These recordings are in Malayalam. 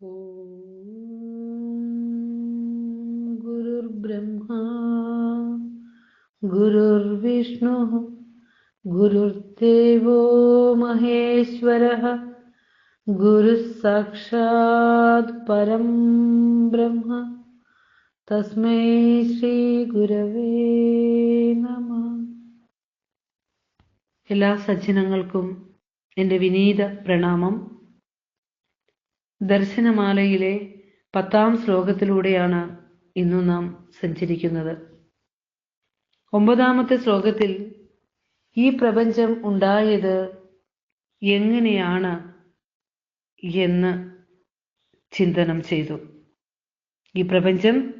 ॐ गुरुर्ब्रह्मा गुरुर्विष्णुः गुरुर्देवो महेश्वरः गुरुः साक्षात् परं ब्रह्म തസ്മൈ ശ്രീ ഗുരവേ നമ എല്ലാ സജ്ജനങ്ങൾക്കും എൻ്റെ വിനീത പ്രണാമം ദർശനമാലയിലെ പത്താം ശ്ലോകത്തിലൂടെയാണ് ഇന്നു നാം സഞ്ചരിക്കുന്നത്. ഒമ്പതാമത്തെ ശ്ലോകത്തിൽ ഈ പ്രപഞ്ചം ഉണ്ടായത് എങ്ങനെയാണ് എന്ന് ചിന്തനം ചെയ്തു. ഈ പ്രപഞ്ചം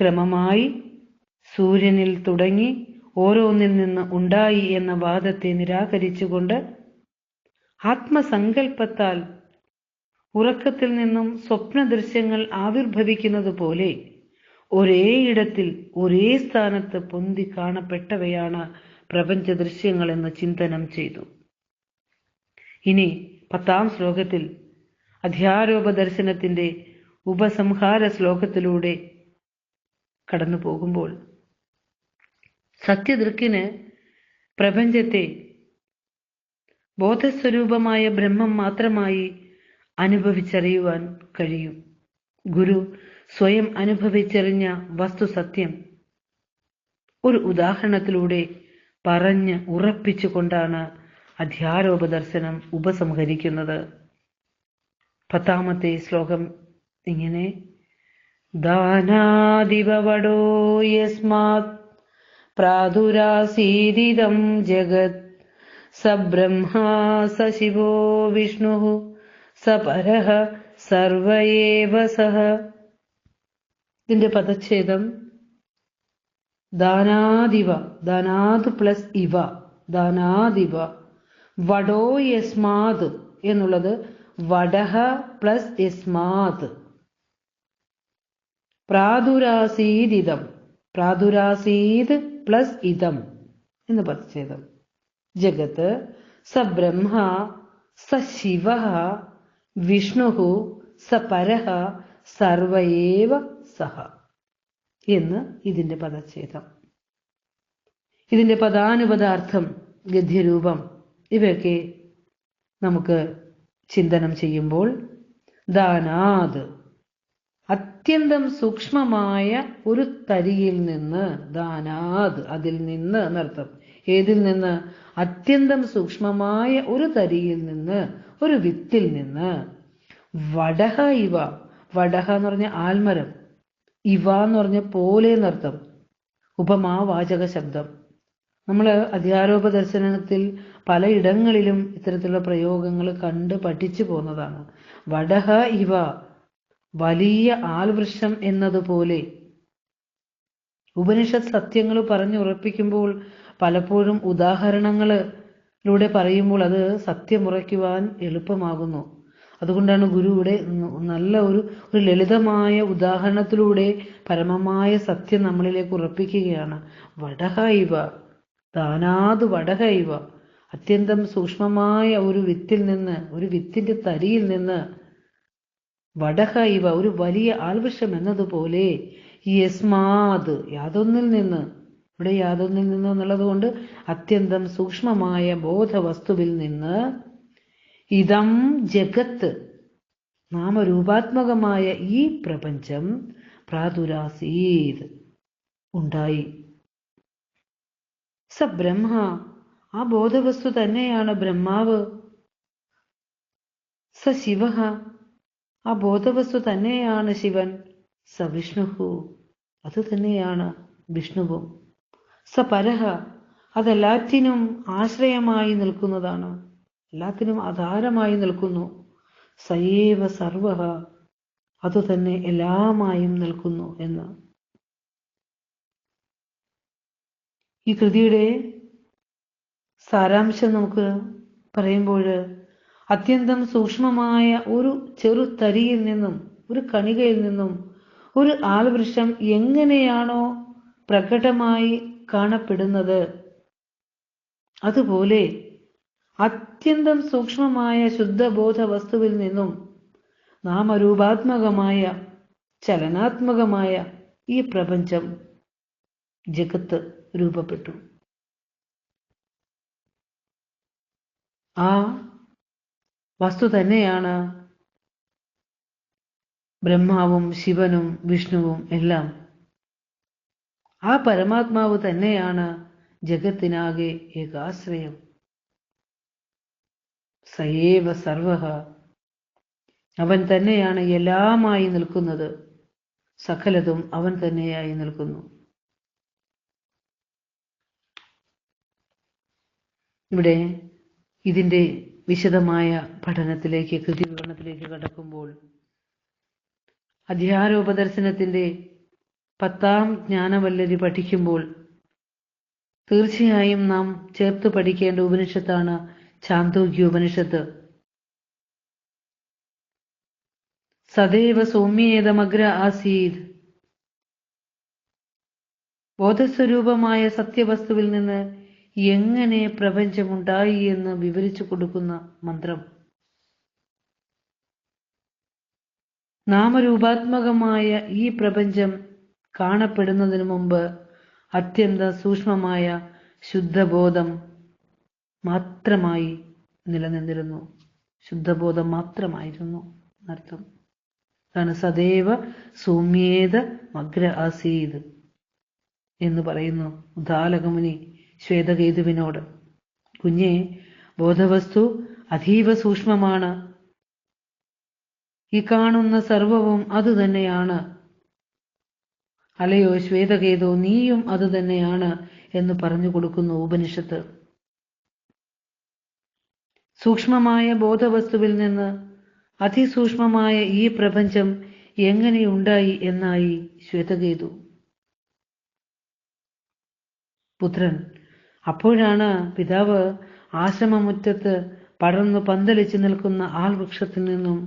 ക്രമമായി സൂര്യനിൽ തുടങ്ങി ഓരോന്നിൽ നിന്ന് ഉണ്ടായി എന്ന വാദത്തെ നിരാകരിച്ചുകൊണ്ട് ആത്മസങ്കല്പത്താൽ ഉറക്കത്തിൽ നിന്നും സ്വപ്ന ദൃശ്യങ്ങൾ ആവിർഭവിക്കുന്നത് പോലെ ഒരേ ഇടത്തിൽ ഒരേ സ്ഥാനത്ത് പൊന്തി കാണപ്പെട്ടവയാണ് പ്രപഞ്ച ദൃശ്യങ്ങൾ എന്ന് ചിന്തനം ചെയ്തു. ഇനി പത്താം ശ്ലോകത്തിൽ അധ്യാരോപ ദർശനത്തിന്റെ ഉപസംഹാര ശ്ലോകത്തിലൂടെ കടന്നു പോകുമ്പോൾ സത്യദൃക്കിന് പ്രപഞ്ചത്തെ ബോധസ്വരൂപമായ ബ്രഹ്മം മാത്രമായി അനുഭവിച്ചറിയുവാൻ കഴിയും. ഗുരു സ്വയം അനുഭവിച്ചറിഞ്ഞ വസ്തു സത്യം ഒരു ഉദാഹരണത്തിലൂടെ പറഞ്ഞ് ഉറപ്പിച്ചുകൊണ്ടാണ് അധ്യാരോപ ദർശനം ഉപസംഹരിക്കുന്നത്. പത്താമത്തെ ശ്ലോകം ഇങ്ങനെ ദാനാദിപവടോ യസ്മാത് പ്രാദുരാസീദിതം ജഗത് സബ്രഹ്മാ സശിവോ വിഷ്ണു സപരഃ സർവയേവ സഹ. ഇതിന്റെ പദച്ഛേദം ദാനാദിവ ദാനാദ് പ്ലസ് ഇവ ദാനാദിവ. വടോ യസ്മാത് എന്നുള്ളത് വടഹ പ്ലസ് യസ്മാത് പ്രാദുരാസീദിതം പ്രാദുരാസീത് പ്ലസ് ഇതം എന്ന് പദച്ഛേദം. ജഗത്ത് സബ്രഹ്മ സശിവ വിഷ്ണു പരഹ സർവയേവ സഹ എന്ന് ഇതിന്റെ പദച്ഛേദം. ഇതിന്റെ പദാനുപദാർത്ഥം ഗദ്യരൂപം ഇവയൊക്കെ നമുക്ക് ചിന്തനം ചെയ്യുമ്പോൾ ദാനാത് അത്യന്തം സൂക്ഷ്മമായ ഒരു തരിയിൽ നിന്ന് ദാനാത് അതിൽ നിന്ന് എന്നർത്ഥം. ഏതിൽ നിന്ന്? അത്യന്തം സൂക്ഷ്മമായ ഒരു തരിയിൽ നിന്ന് ഒരു വിത്തിൽ നിന്ന് വടഹ ഇവ. വടഹ എന്ന് പറഞ്ഞ ആൽമരം. ഇവ എന്ന് പറഞ്ഞ പോലെ എന്നർത്ഥം. ഉപമാവാചക ശബ്ദം. നമ്മൾ അധികാരോപദർശനത്തിൽ പലയിടങ്ങളിലും ഇത്തരത്തിലുള്ള പ്രയോഗങ്ങൾ കണ്ട് പഠിച്ചു പോന്നതാണ് വടഹ ഇവ വലിയ ആൽവൃക്ഷം എന്നതുപോലെ. ഉപനിഷത് സത്യങ്ങൾ പറഞ്ഞുറപ്പിക്കുമ്പോൾ പലപ്പോഴും ഉദാഹരണങ്ങളിലൂടെ പറയുമ്പോൾ അത് സത്യമുറയ്ക്കുവാൻ എളുപ്പമാകുന്നു. അതുകൊണ്ടാണ് ഗുരു ഇവിടെ നല്ല ഒരു ഒരു ലളിതമായ ഉദാഹരണത്തിലൂടെ പരമമായ സത്യം നമ്മളിലേക്ക് ഉറപ്പിക്കുകയാണ്. വടഹ ഇവ ദാനാത് വടഹ ഇവ. അത്യന്തം സൂക്ഷ്മമായ ഒരു വിത്തിൽ നിന്ന് ഒരു വിത്തിന്റെ തരിയിൽ നിന്ന് വടഹ ഇവ ഒരു വലിയ ആൽവൃക്ഷം എന്നതുപോലെ യസ്മാത് യാതൊന്നിൽ നിന്ന് ഇവിടെ യാതൊന്നിൽ നിന്ന് എന്നുള്ളത് കൊണ്ട് അത്യന്തം സൂക്ഷ്മമായ ബോധവസ്തുവിൽ നിന്ന് ഇതം ജഗത്ത് നാമരൂപാത്മകമായ ഈ പ്രപഞ്ചം പ്രാതുരാസീത് ഉണ്ടായി. സ ബ്രഹ്മ ആ ബോധവസ്തു തന്നെയാണ് ബ്രഹ്മാവ്. സ ശിവ ആ ബോധവസ്തു തന്നെയാണ് ശിവൻ. സ വിഷ്ണുഹു അത് തന്നെയാണ് വിഷ്ണുവും. സ പരഹ അതെല്ലാറ്റിനും ആശ്രയമായി നിൽക്കുന്നതാണ്. എല്ലാത്തിനും ആധാരമായി നിൽക്കുന്നു. സയേവ സർവ അതുതന്നെ എല്ലാമായും നിൽക്കുന്നു എന്ന്. ഈ കൃതിയുടെ സാരാംശം നമുക്ക് പറയുമ്പോൾ അത്യന്തം സൂക്ഷ്മമായ ഒരു ചെറു തരിയിൽ നിന്നും ഒരു കണികയിൽ നിന്നും ഒരു ആൽവൃക്ഷം എങ്ങനെയാണോ പ്രകടമായി കാണപ്പെടുന്നത്. അതുപോലെ അത്യന്തം സൂക്ഷ്മമായ ശുദ്ധബോധ വസ്തുവിൽ നിന്നും നാമരൂപാത്മകമായ ചലനാത്മകമായ ഈ പ്രപഞ്ചം ജഗത്ത് രൂപപ്പെട്ടു. ആ വസ്തു തന്നെയാണ് ബ്രഹ്മാവും ശിവനും വിഷ്ണുവും എല്ലാം. ആ പരമാത്മാവ് തന്നെയാണ് ജഗത്തിനാകെ ഏകാശ്രയം. സയേവ സർവ അവൻ തന്നെയാണ് എല്ലാമായി നിൽക്കുന്നത്. സകലതും അവൻ തന്നെയായി നിൽക്കുന്നു. ഇവിടെ ഇതിന്റെ വിശദമായ പഠനത്തിലേക്ക് കൃതി വിവരണത്തിലേക്ക് കടക്കുമ്പോൾ അധ്യാരോപദർശനത്തിന്റെ പത്താം ജ്ഞാനവല്ലരി പഠിക്കുമ്പോൾ തീർച്ചയായും നാം ചേർത്ത് പഠിക്കേണ്ട ഉപനിഷത്താണ് ചാന്തോഗ്യ ഉപനിഷത്ത്. സദൈവ സൗമ്യേതമഗ്ര ആസീത്. ബോധസ്വരൂപമായ സത്യവസ്തുവിൽ നിന്ന് എങ്ങനെ പ്രപഞ്ചമുണ്ടായി എന്ന് വിവരിച്ചു കൊടുക്കുന്ന മന്ത്രം. നാമരൂപാത്മകമായ ഈ പ്രപഞ്ചം കാണപ്പെടുന്നതിന് മുമ്പ് അത്യന്ത സൂക്ഷ്മമായ ശുദ്ധബോധം മാത്രമായി നിലനിന്നിരുന്നു. ശുദ്ധബോധം മാത്രമായിരുന്നു അർത്ഥം അതാണ് സദൈവ സൗമ്യേത മഗ്ര ആസീത് എന്ന് പറയുന്നു ഉദാലകമുനി ശ്വേതകേതുവിനോട്. കുഞ്ഞെ ബോധവസ്തു അതീവ സൂക്ഷ്മമാണ്. ഈ കാണുന്ന സർവവും അതുതന്നെയാണ്. അലയോ ശ്വേതകേതോ നീയും അതുതന്നെയാണ് എന്ന് പറഞ്ഞു കൊടുക്കുന്നു ഉപനിഷത്ത്. സൂക്ഷ്മമായ ബോധവസ്തുവിൽ നിന്ന് അതിസൂക്ഷ്മമായ ഈ പ്രപഞ്ചം എങ്ങനെയുണ്ടായി എന്നായി ശ്വേതകേതു. പുത്രൻ അപ്പോഴാണ് പിതാവ് ആശ്രമമുറ്റത്ത് പടർന്നു പന്തലിച്ചു നിൽക്കുന്ന ആൽവൃക്ഷത്തിൽ നിന്നും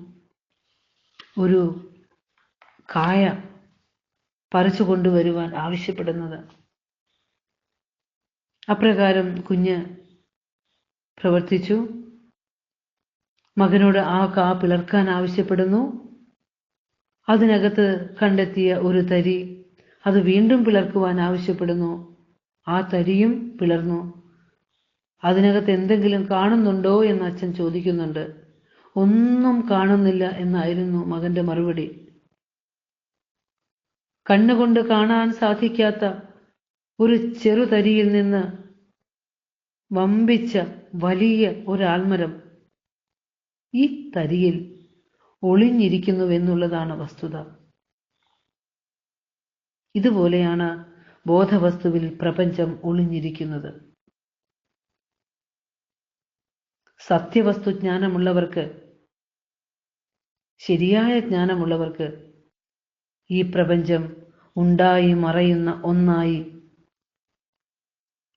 ഒരു കായ പറിച്ചു കൊണ്ടുവരുവാൻ ആവശ്യപ്പെടുന്നത്. അപ്രകാരം കുഞ്ഞ് പ്രവർത്തിച്ചു. മകനോട് ആ കാ പിളർക്കാൻ ആവശ്യപ്പെടുന്നു. അതിനകത്ത് കണ്ടെത്തിയ ഒരു തരി അത് വീണ്ടും പിളർക്കുവാൻ ആവശ്യപ്പെടുന്നു. ആ തരിയും പിളർന്നു. അതിനകത്ത് എന്തെങ്കിലും കാണുന്നുണ്ടോ എന്ന് അച്ഛൻ ചോദിക്കുന്നുണ്ട്. ഒന്നും കാണുന്നില്ല എന്നായിരുന്നു മകന്റെ മറുപടി. കണ്ണുകൊണ്ട് കാണാൻ സാധിക്കാത്ത ഒരു ചെറുതരിയിൽ നിന്ന് വമ്പിച്ച വലിയ ഒരാൽമരം ഈ തരിയിൽ ഒളിഞ്ഞിരിക്കുന്നുവെന്നുള്ളതാണ് വസ്തുത. ഇതുപോലെയാണ് ബോധവസ്തുവിൽ പ്രപഞ്ചം ഒളിഞ്ഞിരിക്കുന്നത്. സത്യവസ്തു ജ്ഞാനമുള്ളവർക്ക് ശരിയായ ജ്ഞാനമുള്ളവർക്ക് ഈ പ്രപഞ്ചം ഉണ്ടായി മറയുന്ന ഒന്നായി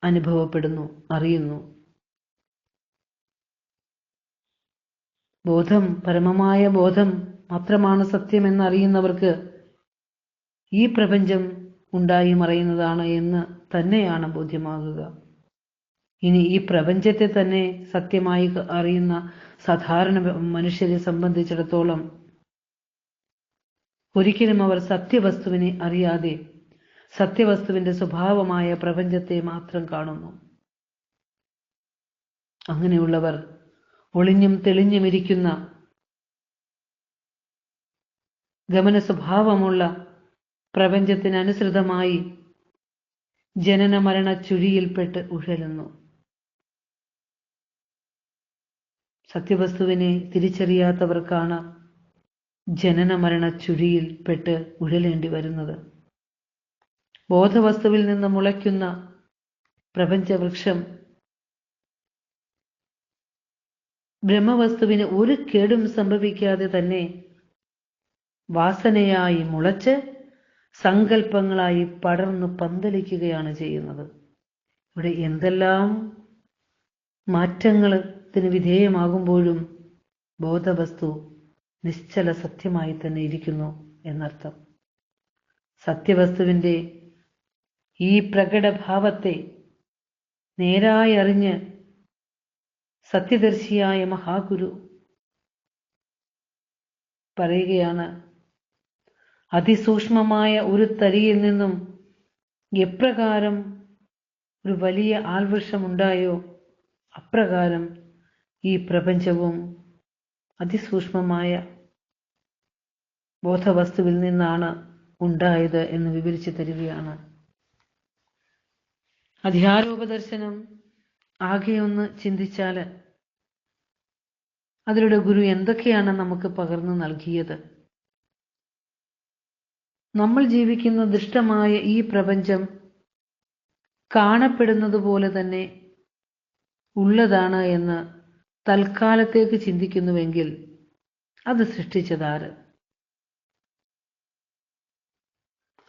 അനുഭവപ്പെടുന്നു അറിയുന്നു. ബോധം പരമമായ ബോധം മാത്രമാണ് സത്യമെന്നറിയുന്നവർക്ക് ഈ പ്രപഞ്ചം ഉണ്ടായി മറയുന്നതാണ് എന്ന് തന്നെയാണ് ബോധ്യമാകുക. ഇനി ഈ പ്രപഞ്ചത്തെ തന്നെ സത്യമായി അറിയുന്ന സാധാരണ മനുഷ്യരെ സംബന്ധിച്ചിടത്തോളം ഒരിക്കലും അവർ സത്യവസ്തുവിനെ അറിയാതെ സത്യവസ്തുവിന്റെ സ്വഭാവമായ പ്രപഞ്ചത്തെ മാത്രം കാണുന്നു. അങ്ങനെയുള്ളവർ ഒളിഞ്ഞും തെളിഞ്ഞും ഇരിക്കുന്ന ഗമന സ്വഭാവമുള്ള പ്രപഞ്ചത്തിനനുസൃതമായി ജനന മരണ ചുഴിയിൽപ്പെട്ട് ഉഴലുന്നു. സത്യവസ്തുവിനെ തിരിച്ചറിയാത്തവർക്കാണ് ജനന മരണ ചുഴിയിൽ പെട്ട് ഉഴലേണ്ടി വരുന്നത് ബോധവസ്തുവിൽ നിന്ന് മുളയ്ക്കുന്ന പ്രപഞ്ചവൃക്ഷം ബ്രഹ്മവസ്തുവിന് ഒരു കേടും സംഭവിക്കാതെ തന്നെ വാസനയായി മുളച്ച് സങ്കല്പങ്ങളായി പടർന്നു പന്തലിക്കുകയാണ് ചെയ്യുന്നത്. ഇവിടെ എന്തെല്ലാം മാറ്റങ്ങളത്തിന് വിധേയമാകുമ്പോഴും ബോധവസ്തു നിശ്ചല സത്യമായി തന്നെ ഇരിക്കുന്നു എന്നർത്ഥം. സത്യവസ്തുവിന്റെ ഈ പ്രകടഭാവത്തെ നേരായി അറിഞ്ഞ് സത്യദർശിയായ മഹാഗുരു പറയുകയാണ് അതിസൂക്ഷ്മമായ ഒരു തരിയിൽ നിന്നും എപ്രകാരം ഒരു വലിയ ആൽവൃക്ഷമുണ്ടായോ അപ്രകാരം ഈ പ്രപഞ്ചവും അതിസൂക്ഷ്മമായ ബോധവസ്തുവിൽ നിന്നാണ് ഉണ്ടായത് എന്ന് വിവരിച്ചു തരികയാണ്. അധ്യാരോപദർശനം ആകെയൊന്ന് ചിന്തിച്ചാൽ അതിലൂടെ ഗുരു എന്തൊക്കെയാണ് നമുക്ക് പകർന്നു നൽകിയത്? നമ്മൾ ജീവിക്കുന്ന ദുഷ്ടമായ ഈ പ്രപഞ്ചം കാണപ്പെടുന്നത് പോലെ തന്നെ ഉള്ളതാണ് എന്ന് തൽക്കാലത്തേക്ക് ചിന്തിക്കുന്നുവെങ്കിൽ അത് സൃഷ്ടിച്ചതാര്?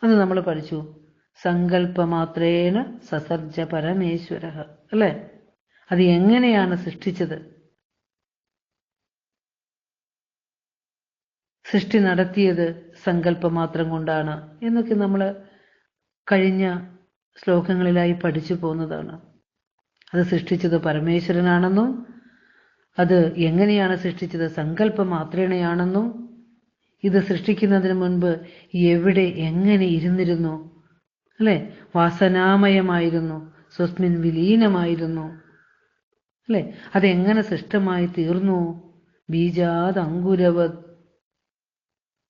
അത് നമ്മൾ പഠിച്ചു. സങ്കല്പമാത്രേണ സസർജ പരമേശ്വര അല്ലേ? അത് എങ്ങനെയാണ് സൃഷ്ടിച്ചത്? സൃഷ്ടി നടത്തിയത് സങ്കല്പമാത്രം കൊണ്ടാണ് എന്നൊക്കെ നമ്മൾ കഴിഞ്ഞ ശ്ലോകങ്ങളിലായി പഠിച്ചു പോകുന്നതാണ്. അത് സൃഷ്ടിച്ചത് പരമേശ്വരനാണെന്നും അത് എങ്ങനെയാണ് സൃഷ്ടിച്ചത്? സങ്കല്പ മാത്രേണയാണെന്നും ഇത് സൃഷ്ടിക്കുന്നതിന് മുൻപ് എവിടെ എങ്ങനെ ഇരുന്നിരുന്നു? അല്ലെ? വാസനാമയമായിരുന്നു സ്വസ്മിൻ വിലീനമായിരുന്നു. അല്ലെ? അതെങ്ങനെ സൃഷ്ടമായി തീർന്നു? ബീജാത് അങ്കുരവത്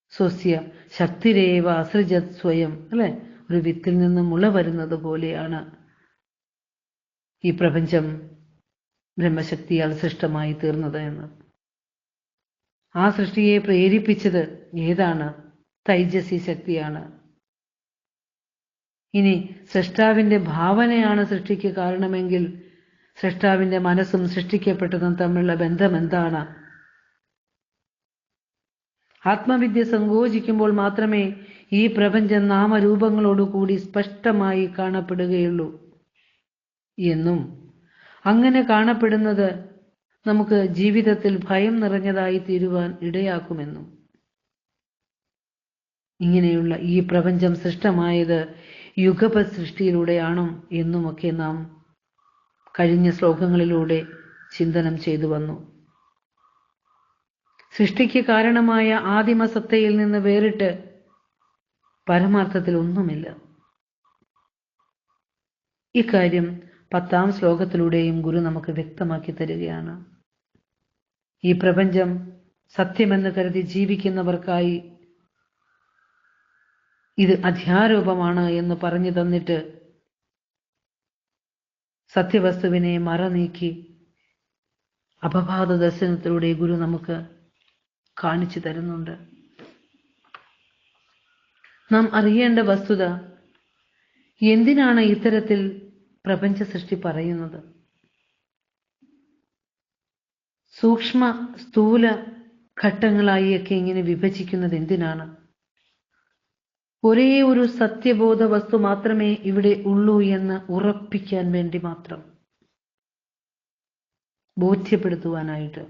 സ്വസ്യ ശക്തിരേവ അസൃജത് സ്വയം. അല്ലെ? ഒരു വിത്തിൽ നിന്ന് മുള വരുന്നത് പോലെയാണ് ഈ പ്രപഞ്ചം. ബ്രഹ്മശക്തിയാൽ സൃഷ്ടമായി തീർന്നത് എന്ന്. ആ സൃഷ്ടിയെ പ്രേരിപ്പിച്ചത് ഏതാണ്? തൈജസി ശക്തിയാണ്. ഇനി സൃഷ്ടാവിന്റെ ഭാവനയാണ് സൃഷ്ടിക്ക് കാരണമെങ്കിൽ സൃഷ്ടാവിന്റെ മനസ്സും സൃഷ്ടിക്കപ്പെട്ടതും തമ്മിലുള്ള ബന്ധം എന്താണ്? ആത്മവിദ്യ സങ്കോചിക്കുമ്പോൾ മാത്രമേ ഈ പ്രപഞ്ചം നാമരൂപങ്ങളോടുകൂടി സ്പഷ്ടമായി കാണപ്പെടുകയുള്ളൂ എന്നും അങ്ങനെ കാണപ്പെടുന്നത് നമുക്ക് ജീവിതത്തിൽ ഭയം നിറഞ്ഞതായി തീരുവാൻ ഇടയാക്കുമെന്നും. ഇങ്ങനെയുള്ള ഈ പ്രപഞ്ചം സൃഷ്ടമായത് യുഗപ സൃഷ്ടിയിലൂടെയാണോ എന്നുമൊക്കെ നാം കഴിഞ്ഞ ശ്ലോകങ്ങളിലൂടെ ചിന്തനം ചെയ്തു വന്നു. സൃഷ്ടിക്ക് കാരണമായ ആദിമസത്തയിൽ നിന്ന് വേറിട്ട് പരമാർത്ഥത്തിൽ ഒന്നുമില്ല. ഇക്കാര്യം പത്താം ശ്ലോകത്തിലൂടെയും ഗുരു നമുക്ക് വ്യക്തമാക്കി തരികയാണ്. ഈ പ്രപഞ്ചം സത്യമെന്ന് കരുതി ജീവിക്കുന്നവർക്കായി ഇത് അധ്യാരൂപമാണ് എന്ന് പറഞ്ഞു തന്നിട്ട് സത്യവസ്തുവിനെ മറ നീക്കി അപവാദ ദർശനത്തിലൂടെ ഗുരു നമുക്ക് കാണിച്ചു തരുന്നുണ്ട്. നാം അറിയേണ്ട വസ്തുത എന്തിനാണ് ഇത്തരത്തിൽ പ്രപഞ്ച സൃഷ്ടി പറയുന്നത്. സൂക്ഷ്മ സ്ഥൂല ഘട്ടങ്ങളായിയൊക്കെ ഇങ്ങനെ വിഭജിക്കുന്നത് എന്തിനാണ്? ഒരേ ഒരു സത്യബോധ വസ്തു മാത്രമേ ഇവിടെ ഉള്ളൂ എന്ന് ഉറപ്പിക്കാൻ വേണ്ടി മാത്രം ബോധ്യപ്പെടുത്തുവാനായിട്ട്.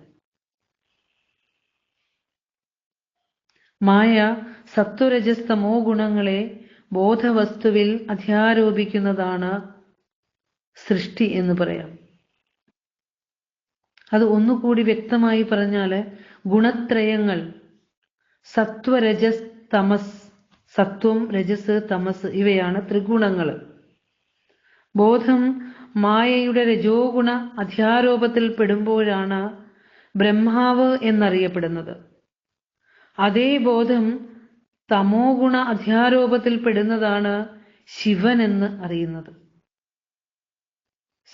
മായ സത്വരജസ്തമോ ഗുണങ്ങളെ ബോധവസ്തുവിൽ അധ്യാരോപിക്കുന്നതാണ് സൃഷ്ടി എന്ന് പറയാം. അത് ഒന്നുകൂടി വ്യക്തമായി പറഞ്ഞാൽ ഗുണത്രയങ്ങൾ സത്വരജസ് തമസ് സത്വം രജസ് തമസ് ഇവയാണ് ത്രിഗുണങ്ങൾ ബോധം മായയുടെ രജോഗുണ അധ്യാരോപത്തിൽ പെടുമ്പോഴാണ് ബ്രഹ്മാവ് എന്നറിയപ്പെടുന്നത്. അതേ ബോധം തമോ ഗുണ അധ്യാരോപത്തിൽ പെടുന്നതാണ് ശിവൻ എന്ന് അറിയുന്നത്.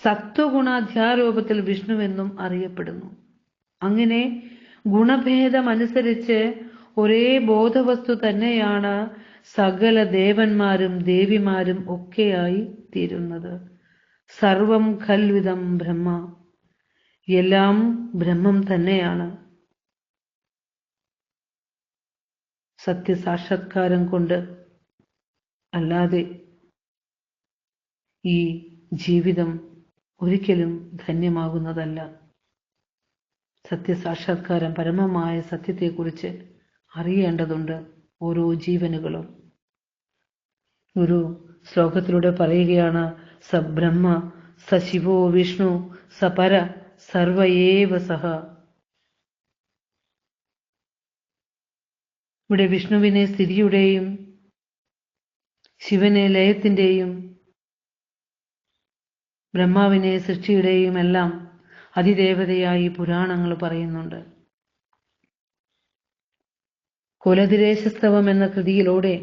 സത്വഗുണാധ്യാരോപത്തിൽ വിഷ്ണുവെന്നും അറിയപ്പെടുന്നു. അങ്ങനെ ഗുണഭേദമനുസരിച്ച് ഒരേ ബോധവസ്തു തന്നെയാണ് സകല ദേവന്മാരും ദേവിമാരും ഒക്കെയായി തീരുന്നത്. സർവം ഖൽവിതം ബ്രഹ്മ. എല്ലാം ബ്രഹ്മം തന്നെയാണ്. സത്യസാക്ഷാത്കാരം കൊണ്ട് അല്ലാതെ ഈ ജീവിതം ഒരിക്കലും ധന്യമാകുന്നതല്ല. സത്യസാക്ഷാത്കാരം പരമമായ സത്യത്തെക്കുറിച്ച് അറിയേണ്ടതുണ്ട് ഓരോ ജീവനുകളും. ഒരു ശ്ലോകത്തിലൂടെ പറയുകയാണ് സ ബ്രഹ്മ സ ശിവോ വിഷ്ണു സപര പര സർവയേവ സഹ. ഇവിടെ വിഷ്ണുവിനെ സ്ഥിതിയുടെയും ശിവനെ ലയത്തിന്റെയും ബ്രഹ്മാവിനെ സൃഷ്ടിയുടെയും എല്ലാം അതിദേവതയായി പുരാണങ്ങൾ പറയുന്നുണ്ട്. കുലതിരേശസ്തവം എന്ന കൃതിയിലൂടെ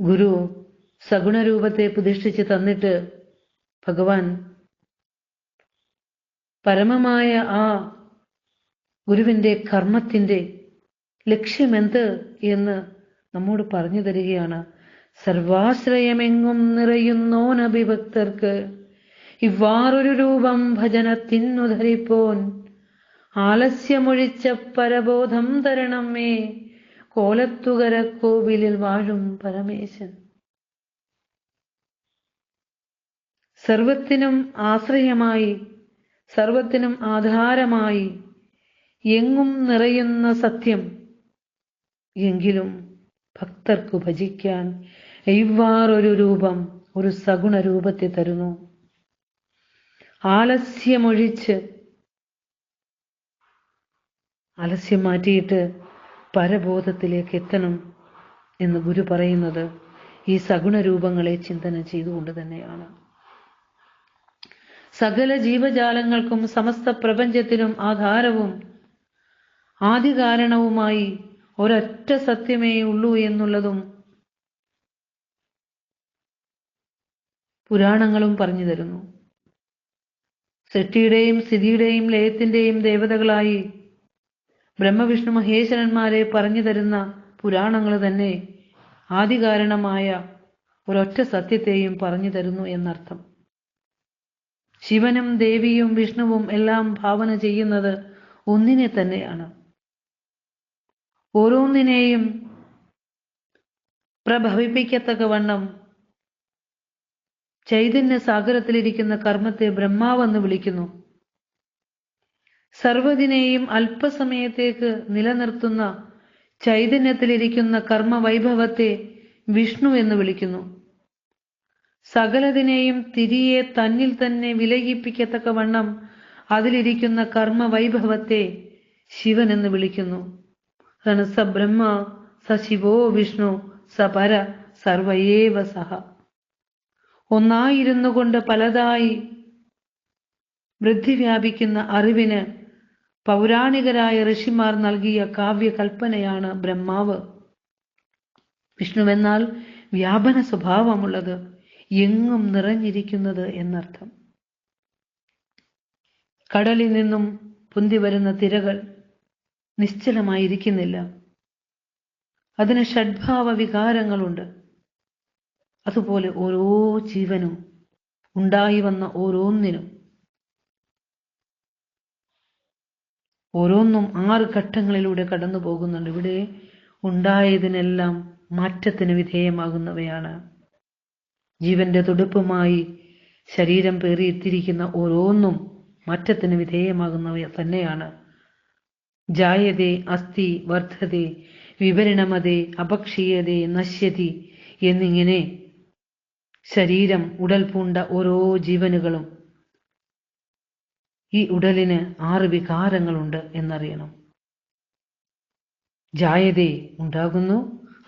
ഗുരു സഗുണരൂപത്തെ പ്രതിഷ്ഠിച്ച് തന്നിട്ട് ഭഗവാൻ പരമമായ ആ ഗുരുവിന്റെ കർമ്മത്തിന്റെ ലക്ഷ്യമെന്ത് എന്ന് നമ്മോട് പറഞ്ഞു തരികയാണ് സർവാശ്രയമെങ്ങും നിറയുന്നോനഭിഭക്തർക്ക് ഇവ്വാറൊരു രൂപം ഭജനത്തിനു ധരിപ്പോൻ ആലസ്യമൊഴിച്ച പരബോധം തരണം മേ കോലത്തുകര കോവിലിൽ വാഴും പരമേശൻ. സർവത്തിനും ആശ്രയമായി സർവത്തിനും ആധാരമായി എങ്ങും നിറയുന്ന സത്യം. എങ്കിലും ഭക്തർക്കു ഭജിക്കാൻ ഒരു രൂപം ഒരു സഗുണ രൂപത്തെ തരുന്നു. ആലസ്യമൊഴിച്ച് ആലസ്യം മാറ്റിയിട്ട് പരബോധത്തിലേക്ക് എത്തണം എന്ന് ഗുരു പറയുന്നത് ഈ സഗുണ രൂപങ്ങളെ ചിന്തന ചെയ്തുകൊണ്ട് തന്നെയാണ്. സകല ജീവജാലങ്ങൾക്കും സമസ്ത പ്രപഞ്ചത്തിനും ആധാരവും ആദികാരണവുമായി ഒരൊറ്റ സത്യമേ ഉള്ളൂ എന്നുള്ളതും പുരാണങ്ങളും പറഞ്ഞു തരുന്നു. സൃഷ്ടിയുടെയും സ്ഥിതിയുടെയും ലയത്തിന്റെയും ദേവതകളായി ബ്രഹ്മവിഷ്ണു മഹേശ്വരന്മാരെ പറഞ്ഞു തരുന്ന പുരാണങ്ങൾ തന്നെ ആദികാരണമായ ഒരൊറ്റ സത്യത്തെയും പറഞ്ഞു തരുന്നു എന്നർത്ഥം. ശിവനും ദേവിയും വിഷ്ണുവും എല്ലാം ഭാവന ചെയ്യുന്നത് ഒന്നിനെ തന്നെയാണ്. ഓരോന്നിനെയും പ്രഭവിപ്പിക്കത്തക്കവണ്ണം ചൈതന്യ സാഗരത്തിലിരിക്കുന്ന കർമ്മത്തെ ബ്രഹ്മാവെന്ന് വിളിക്കുന്നു. സർവതിനെയും അല്പസമയത്തേക്ക് നിലനിർത്തുന്ന ചൈതന്യത്തിലിരിക്കുന്ന കർമ്മവൈഭവത്തെ വിഷ്ണു എന്ന് വിളിക്കുന്നു. സകലതിനെയും തിരിയെ തന്നിൽ തന്നെ വിലയിപ്പിക്കത്തക്കവണ്ണം അതിലിരിക്കുന്ന കർമ്മവൈഭവത്തെ ശിവൻ എന്ന് വിളിക്കുന്നു. അതാണ് സ ബ്രഹ്മ സ ശിവോ വിഷ്ണു സപര സർവയേവ സഹ. ഒന്നായിരുന്നു കൊണ്ട് പലതായി വൃദ്ധി വ്യാപിക്കുന്ന അറിവിന് പൗരാണികരായ ഋഷിമാർ നൽകിയ കാവ്യകൽപ്പനയാണ് ബ്രഹ്മാവ്. വിഷ്ണുവെന്നാൽ വ്യാപന സ്വഭാവമുള്ളത് എങ്ങും നിറഞ്ഞിരിക്കുന്നത് എന്നർത്ഥം. കടലിൽ നിന്നും പൊന്തി വരുന്ന തിരകൾ നിശ്ചലമായിരിക്കുന്നില്ല. അതിന് ഷഡ്ഭാവ വികാരങ്ങളുണ്ട് അതുപോലെ ഓരോ ജീവനും ഉണ്ടായി വന്ന ഓരോന്നിനും. ഓരോന്നും ആറ് ഘട്ടങ്ങളിലൂടെ കടന്നു പോകുന്നുണ്ട്. ഇവിടെ ഉണ്ടായതിനെല്ലാം മാറ്റത്തിന് വിധേയമാകുന്നവയാണ്. ജീവന്റെ തുടുപ്പുമായി ശരീരം പേറിയെത്തിയിരിക്കുന്ന ഓരോന്നും മാറ്റത്തിന് വിധേയമാകുന്നവ തന്നെയാണ്. ജായതേ അസ്ഥി വർദ്ധതേ വിവരണമതേ അപക്ഷീയതേ നശ്യതി എന്നിങ്ങനെ ശരീരം ഉടൽ പൂണ്ട ഓരോ ജീവനുകളും ഈ ഉടലിന് ആറ് വികാരങ്ങളുണ്ട് എന്നറിയണം. ജായതേ ഉണ്ടാകുന്നു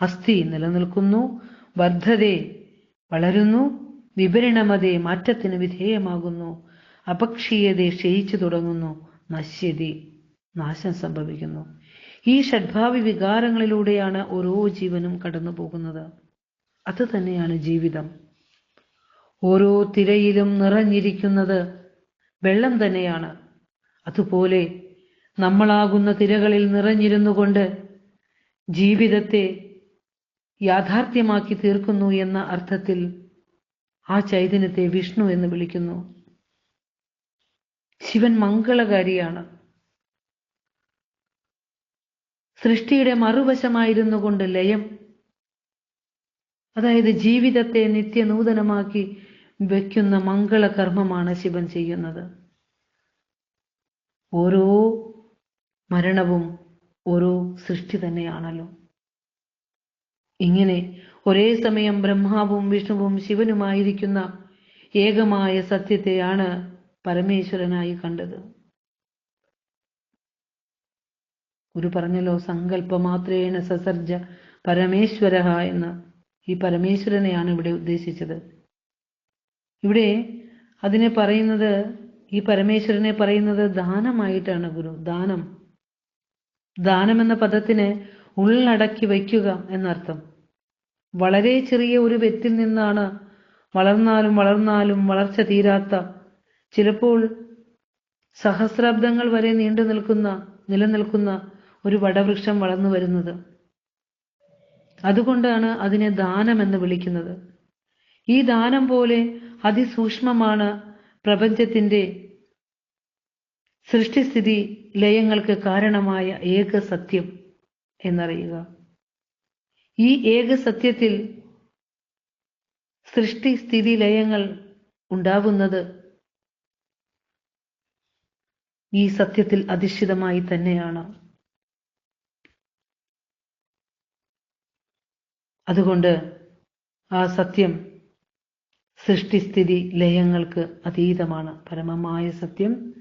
അസ്ഥി നിലനിൽക്കുന്നു വർദ്ധതേ വളരുന്നു വിപരിണമതേ മാറ്റത്തിന് വിധേയമാകുന്നു അപക്ഷീയതെ ക്ഷയിച്ചു തുടങ്ങുന്നു നശ്യതി. നാശം സംഭവിക്കുന്നു. ഈ ഷഡ്ഭാവി വികാരങ്ങളിലൂടെയാണ് ഓരോ ജീവനും കടന്നു പോകുന്നത് അത് തന്നെയാണ് ജീവിതം. ഓരോ തിരയിലും നിറഞ്ഞിരിക്കുന്നത് വെള്ളം തന്നെയാണ്. അതുപോലെ നമ്മളാകുന്ന തിരകളിൽ നിറഞ്ഞിരുന്നു കൊണ്ട് ജീവിതത്തെ യാഥാർത്ഥ്യമാക്കി തീർക്കുന്നു എന്ന അർത്ഥത്തിൽ ആ ചൈതന്യത്തെ വിഷ്ണു എന്ന് വിളിക്കുന്നു. ശിവൻ മംഗളകാരിയാണ്. സൃഷ്ടിയുടെ മറുവശമായിരുന്നു കൊണ്ട് ലയം അതായത് ജീവിതത്തെ നിത്യനൂതനമാക്കി വയ്ക്കുന്ന മംഗളകർമ്മമാണ് ശിവൻ ചെയ്യുന്നത്. ഓരോ മരണവും ഓരോ സൃഷ്ടി തന്നെയാണല്ലോ. ഇങ്ങനെ ഒരേ സമയം ബ്രഹ്മാവും വിഷ്ണുവും ശിവനുമായിരിക്കുന്ന ഏകമായ സത്യത്തെയാണ് പരമേശ്വരനായി കണ്ടത്. ഗുരു പറഞ്ഞല്ലോ സങ്കല്പമാത്രേണ സസർജ പരമേശ്വര എന്ന് ഈ പരമേശ്വരനെയാണ് ഇവിടെ ഉദ്ദേശിച്ചത്. ഇവിടെ അതിനെ പറയുന്നത് ഈ പരമേശ്വരനെ പറയുന്നത് ദാനമായിട്ടാണ് ഗുരു ദാനം. ദാനം എന്ന പദത്തിന് ഉള്ളടക്കി വയ്ക്കുക എന്നർത്ഥം. വളരെ ചെറിയ ഒരു വ്യക്തിൽ നിന്നാണ് വളർന്നാലും വളർന്നാലും വളർച്ച തീരാത്ത ചിലപ്പോൾ സഹസ്രാബ്ദങ്ങൾ വരെ നീണ്ടു നിൽക്കുന്ന നിലനിൽക്കുന്ന ഒരു വടവൃക്ഷം വളർന്നു വരുന്നത്. അതുകൊണ്ടാണ് അതിനെ ദാനം എന്ന് വിളിക്കുന്നത്. ഈ ദാനം പോലെ അതിസൂക്ഷ്മമാണ് പ്രപഞ്ചത്തിന്റെ സൃഷ്ടിസ്ഥിതി ലയങ്ങൾക്ക് കാരണമായ ഏക സത്യം എന്നറിയുക. ഈ ഏക സത്യത്തിൽ സൃഷ്ടി സ്ഥിതി ലയങ്ങൾ ഉണ്ടാവുന്നത് ഈ സത്യത്തിൽ അധിഷ്ഠിതമായി തന്നെയാണ്. അതുകൊണ്ട് ആ സത്യം സൃഷ്ടിസ്ഥിതി ലയങ്ങൾക്ക് അതീതമാണ്. പരമമായ സത്യം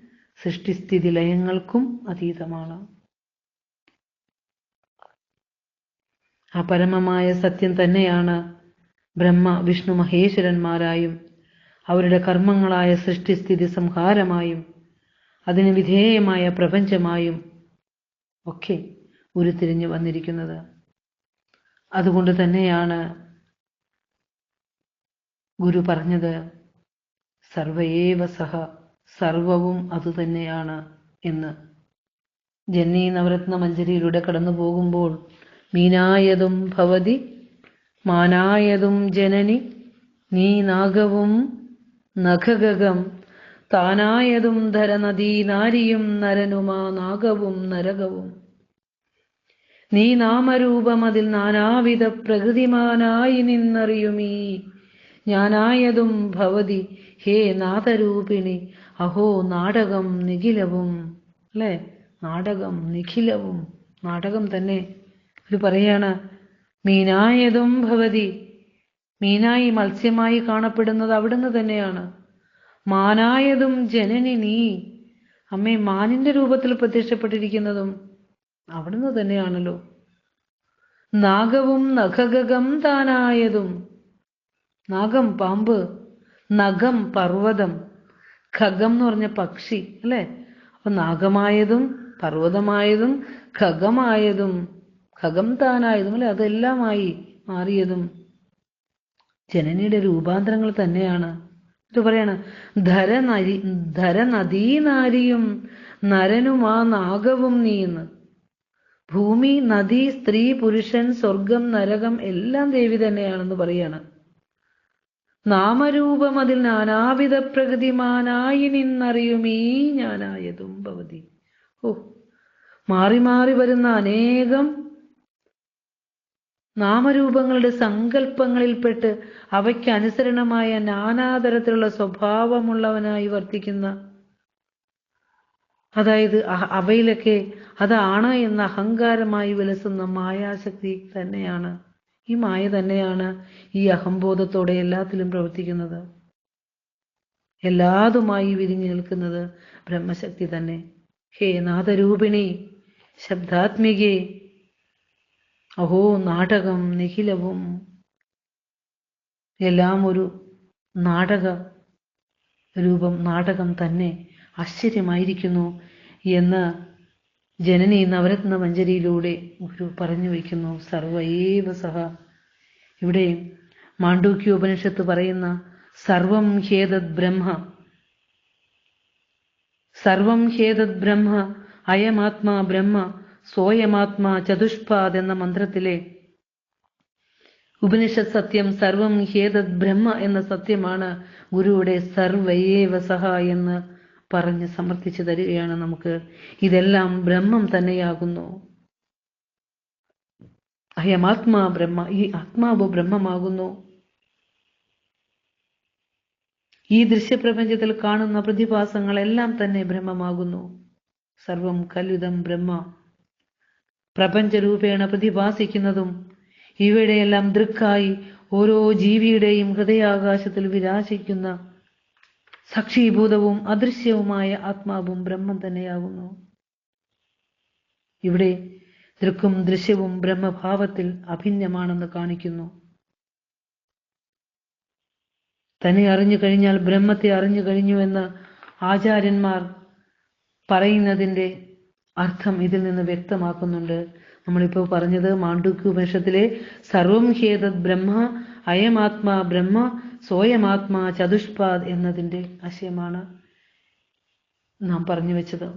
സൃഷ്ടിസ്ഥിതി ലയങ്ങൾക്കും അതീതമാണ്. ആ പരമമായ സത്യം തന്നെയാണ് ബ്രഹ്മ വിഷ്ണു മഹേശ്വരന്മാരായും അവരുടെ കർമ്മങ്ങളായ സൃഷ്ടിസ്ഥിതി സംഹാരമായും അതിന് വിധേയമായ പ്രപഞ്ചമായും ഒക്കെ ഉരുത്തിരിഞ്ഞു വന്നിരിക്കുന്നത്. അതുകൊണ്ട് തന്നെയാണ് ഗുരു പറഞ്ഞത് സർവയേവ സഹ സർവവും അതുതന്നെയാണ് എന്ന്. ജന്നി നവരത്ന മഞ്ജരിയിലൂടെ കടന്നു പോകുമ്പോൾ മീനായതും ഭവതി മാനായതും ജനനി നീ നാഗവും നഖഗകം താനായതും ധരനദീ നാരിയും നരനുമാ നാഗവും നരകവും. നീ നാമരൂപമതിൽ നാനാവിധ പ്രകൃതിമാനായി നിന്നറിയുമീ. ഞാനായതും ഭവതി ഹേ നാഥരൂപിണി അഹോ നാടകം നിഖിലവും. അല്ലേ? നാടകം നിഖിലവും. നാടകം തന്നെ ഒരു പറയാണ് മീനായതും ഭവതി മീനായി മത്സ്യമായി കാണപ്പെടുന്നത് അവിടുന്ന് തന്നെയാണ്. മാനായതും ജനനി നീ. അമ്മേ മാനിന്റെ രൂപത്തിൽ പ്രത്യക്ഷപ്പെട്ടിരിക്കുന്നതും അവിടുന്ന് തന്നെയാണല്ലോ. നാഗവും നഖഗകം താനായതും. നാഗം പാമ്പ് നഖം പർവതം. ഖഗം എന്ന് പറഞ്ഞ പക്ഷി അല്ലേ? അപ്പൊ നാഗമായതും പർവതമായതും ഖഗമായതും ഖഗം താനായതും അല്ലെ? അതെല്ലാമായി മാറിയതും. ജനനിയുടെ രൂപാന്തരങ്ങൾ തന്നെയാണ്. ഇത് പറയാണ് ധരനരി ധരനദീനാരിയും നരനും ആ നാഗവും നീന്ന്. ഭൂമി നദി സ്ത്രീ പുരുഷൻ സ്വർഗം നരകം എല്ലാം ദേവി തന്നെയാണെന്ന് പറയാണ്. നാമരൂപം അതിൽ നാനാവിധ പ്രകൃതിമാനായി നിന്നറിയുമീ ഞാനായതും ഭവതി. ഓ മാറി മാറി വരുന്ന അനേകം നാമരൂപങ്ങളുടെ സങ്കല്പങ്ങളിൽപ്പെട്ട് അവയ്ക്ക് അനുസരണമായ നാനാതരത്തിലുള്ള സ്വഭാവമുള്ളവനായി വർത്തിക്കുന്ന അതായത് അവയിലൊക്കെ അതാണ് എന്ന അഹങ്കാരമായി വിലസുന്ന മായാശക്തി തന്നെയാണ്. ഈ മായ തന്നെയാണ് ഈ അഹംബോധത്തോടെ എല്ലാത്തിലും പ്രവർത്തിക്കുന്നത്. എല്ലാതുമായി വിരിഞ്ഞു നിൽക്കുന്നത് ബ്രഹ്മശക്തി തന്നെ. ഹേ നാഥരൂപിണി ശബ്ദാത്മികേ അഹോ നാടകം നിഖിലവും. എല്ലാം ഒരു നാടക രൂപം നാടകം തന്നെ. ആശ്ചര്യമായിരിക്കുന്നു എന്ന് ജനനി നവരത്ന മഞ്ജരിയിലൂടെ ഗുരു പറഞ്ഞു വയ്ക്കുന്നു. സർവൈവ സഹ. ഇവിടെ മാണ്ഡൂക്യോപനിഷത്ത് പറയുന്ന സർവം ഹേതത് ബ്രഹ്മ. സർവം ഹേതത് ബ്രഹ്മ അയമാത്മാ ബ്രഹ്മ സോയമാത്മാ ചതുഷ്പാദ് എന്ന മന്ത്രത്തിലെ ഉപനിഷത് സത്യം സർവം ഹേതത് ബ്രഹ്മ എന്ന സത്യമാണ് ഗുരുവിടെ സർവയേവ സഹ എന്ന് പറഞ്ഞ് സമർത്ഥിച്ചു തരികയാണ് നമുക്ക്. ഇതെല്ലാം ബ്രഹ്മം തന്നെയാകുന്നു. അയമാത്മാ ബ്രഹ്മ ഈ ആത്മാവ് ബ്രഹ്മമാകുന്നു. ഈ ദൃശ്യപ്രപഞ്ചത്തിൽ കാണുന്ന പ്രതിഭാസങ്ങളെല്ലാം തന്നെ ബ്രഹ്മമാകുന്നു. സർവം കലുതം ബ്രഹ്മ. പ്രപഞ്ചരൂപേണ പ്രതിഭാസിക്കുന്നതും ഇവയുടെയെല്ലാം ദൃക്കായി ഓരോ ജീവിയുടെയും ഹൃദയാകാശത്തിൽ വിരാശിക്കുന്ന സാക്ഷീഭൂതവും അദൃശ്യവുമായ ആത്മാവും ബ്രഹ്മം തന്നെയാകുന്നു. ഇവിടെ ദൃക്കും ദൃശ്യവും ബ്രഹ്മഭാവത്തിൽ അഭിന്നമാണെന്ന് കാണിക്കുന്നു. തന്നെ അറിഞ്ഞു കഴിഞ്ഞാൽ ബ്രഹ്മത്തെ അറിഞ്ഞു കഴിഞ്ഞു എന്ന് ആചാര്യന്മാർ പറയുന്നതിന്റെ അർത്ഥം ഇതിൽ നിന്ന് വ്യക്തമാക്കുന്നുണ്ട്. നമ്മളിപ്പോൾ പറഞ്ഞത് മാണ്ഡുക്യ ഉപനിഷത്തിലെ സർവം ഹേതത് ബ്രഹ്മ അയമാത്മാ ബ്രഹ്മ സ്വയമാത്മാ ചതുഷ്പാദ് എന്നതിന്റെ ആശയമാണ് നാം പറഞ്ഞു വെച്ചത്.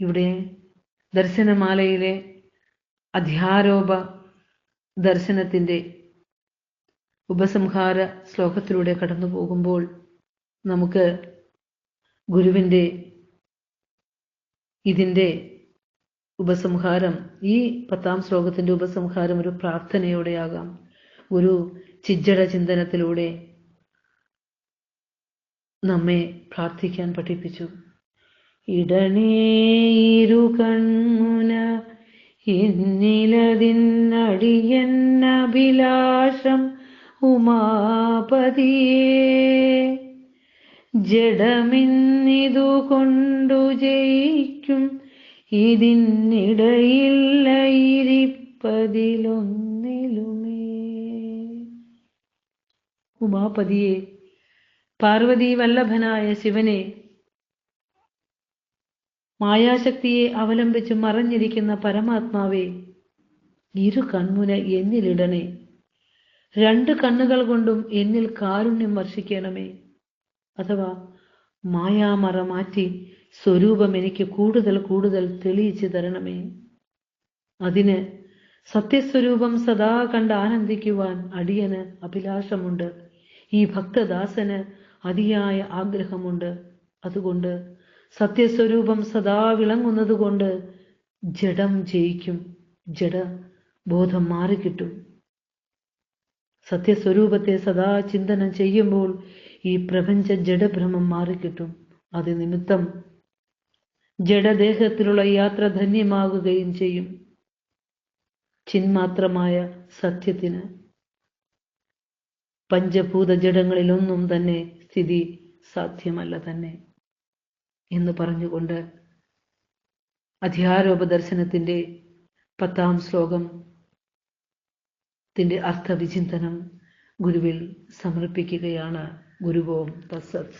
ഇവിടെ ദർശനമാലയിലെ അധ്യാരോപ ദർശനത്തിന്റെ ഉപസംഹാര ശ്ലോകത്തിലൂടെ കടന്നു പോകുമ്പോൾ നമുക്ക് ഗുരുവിന്റെ ഇതിന്റെ ഉപസംഹാരം ഈ പത്താം ശ്ലോകത്തിന്റെ ഉപസംഹാരം ഒരു പ്രാർത്ഥനയോടെയാകാം. ഒരു ചിജ്ജട ചിന്തനത്തിലൂടെ നമ്മെ പ്രാർത്ഥിക്കാൻ പഠിപ്പിച്ചു. ഇടനേരു കൺമുന എന്നിലതിന്നടിയന്നഭിലാഷം ഉമാപതിയേ. ജഡമിന്നിതു കൊണ്ടു ജയിക്കും ഇതിനിടയില്ലയിരിപ്പതിലൊന്നിലുമേ ഉമാപതിയെ പാർവതി വല്ലഭനായ ശിവനെ മായാശക്തിയെ അവലംബിച്ച് മറഞ്ഞിരിക്കുന്ന പരമാത്മാവെ ഇരു കൺമുന എന്നിലിടണേ. രണ്ട് കണ്ണുകൾ കൊണ്ടും എന്നിൽ കാരുണ്യം വർഷിക്കണമേ. അഥവാ മായാമറ മാറ്റി സ്വരൂപം എനിക്ക് കൂടുതൽ കൂടുതൽ തെളിയിച്ചു തരണമേ. അതിന് സത്യസ്വരൂപം സദാ കണ്ട് ആനന്ദിക്കുവാൻ അടിയന് അഭിലാഷമുണ്ട്. ഈ ഭക്തദാസന് അതിയായ ആഗ്രഹമുണ്ട്. അതുകൊണ്ട് സത്യസ്വരൂപം സദാ വിളങ്ങുന്നതുകൊണ്ട് ജഡം ജയിക്കും. ജഡ ബോധം മാറിക്കിട്ടും. സത്യസ്വരൂപത്തെ സദാ ചിന്തനം ചെയ്യുമ്പോൾ ഈ പ്രപഞ്ച ജഡഭ്രമം മാറിക്കിട്ടും. അത് നിമിത്തം ജഡദേഹത്തിലുള്ള യാത്ര ധന്യമാകുകയും ചെയ്യും. ചിന്മാത്രമായ സത്യത്തിന് പഞ്ചഭൂത ജഡങ്ങളിലൊന്നും തന്നെ സ്ഥിതി സാധ്യമല്ല തന്നെ എന്ന് പറഞ്ഞുകൊണ്ട് അധ്യാരോപദർശനത്തിന്റെ പത്താം ശ്ലോകം ത്തിന്റെ അർത്ഥവിചിന്തനം ഗുരുവിൽ സമർപ്പിക്കുകയാണ് ഗുരുവോം തസ്സത്.